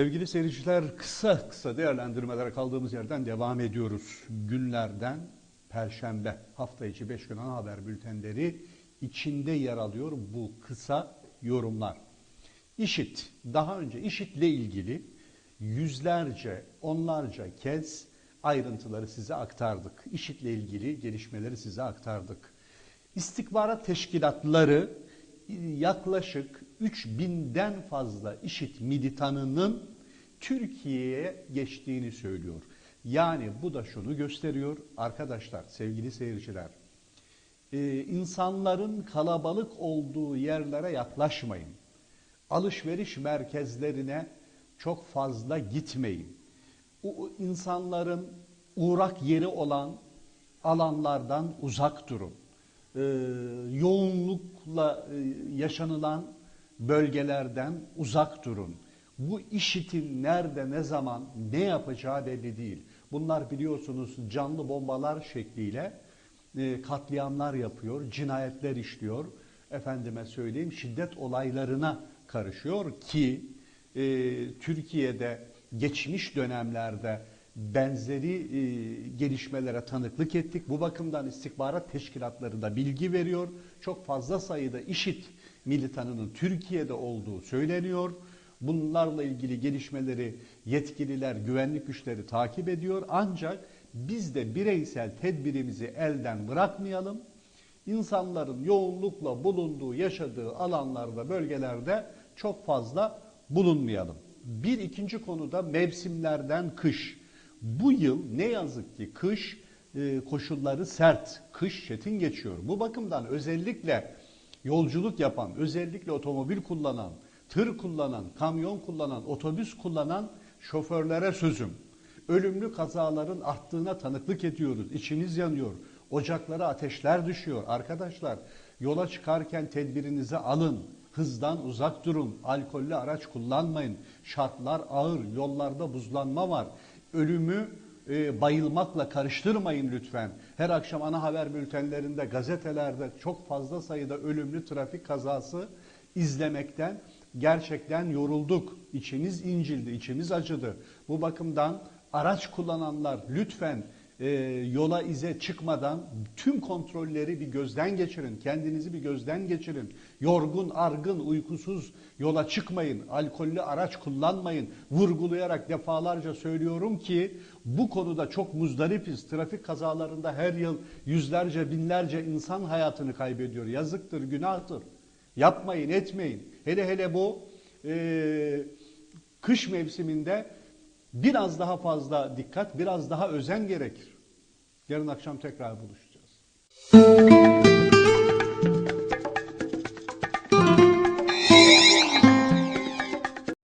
Sevgili seyirciler kısa kısa değerlendirmelere kaldığımız yerden devam ediyoruz. Günlerden Perşembe hafta içi 5 gün ana haber bültenleri içinde yer alıyor bu kısa yorumlar. İşit, daha önce işitle ilgili yüzlerce, onlarca kez ayrıntıları size aktardık. İşitle ilgili gelişmeleri size aktardık. İstihbarat teşkilatları yaklaşık 3000'den fazla IŞİD militanının Türkiye'ye geçtiğini söylüyor. Yani bu da şunu gösteriyor arkadaşlar, sevgili seyirciler. Ee, insanların kalabalık olduğu yerlere yaklaşmayın. Alışveriş merkezlerine çok fazla gitmeyin. O insanların uğrak yeri olan alanlardan uzak durun e, yoğunlukla e, yaşanılan bölgelerden uzak durun. Bu işitin nerede, ne zaman, ne yapacağı belli değil. Bunlar biliyorsunuz canlı bombalar şekliyle e, katliamlar yapıyor, cinayetler işliyor. Efendime söyleyeyim şiddet olaylarına karışıyor ki e, Türkiye'de geçmiş dönemlerde benzeri e, gelişmelere tanıklık ettik. Bu bakımdan istihbarat teşkilatları da bilgi veriyor. Çok fazla sayıda IŞİD militanının Türkiye'de olduğu söyleniyor. Bunlarla ilgili gelişmeleri yetkililer, güvenlik güçleri takip ediyor. Ancak biz de bireysel tedbirimizi elden bırakmayalım. İnsanların yoğunlukla bulunduğu, yaşadığı alanlarda, bölgelerde çok fazla bulunmayalım. Bir ikinci konuda mevsimlerden kış. Bu yıl ne yazık ki kış e, koşulları sert, kış çetin geçiyor. Bu bakımdan özellikle yolculuk yapan, özellikle otomobil kullanan, tır kullanan, kamyon kullanan, otobüs kullanan şoförlere sözüm. Ölümlü kazaların arttığına tanıklık ediyoruz. İçiniz yanıyor. Ocaklara ateşler düşüyor. Arkadaşlar yola çıkarken tedbirinizi alın. Hızdan uzak durun. Alkollü araç kullanmayın. Şartlar ağır. Yollarda buzlanma var ölümü e, bayılmakla karıştırmayın lütfen. Her akşam ana haber bültenlerinde, gazetelerde çok fazla sayıda ölümlü trafik kazası izlemekten gerçekten yorulduk. İçimiz incildi, içimiz acıdı. Bu bakımdan araç kullananlar lütfen e, yola ize çıkmadan tüm kontrolleri bir gözden geçirin. Kendinizi bir gözden geçirin. Yorgun, argın, uykusuz yola çıkmayın. Alkollü araç kullanmayın. Vurgulayarak defalarca söylüyorum ki bu konuda çok muzdaripiz. Trafik kazalarında her yıl yüzlerce, binlerce insan hayatını kaybediyor. Yazıktır, günahtır. Yapmayın, etmeyin. Hele hele bu e, kış mevsiminde biraz daha fazla dikkat, biraz daha özen gerekir. Yarın akşam tekrar buluşacağız.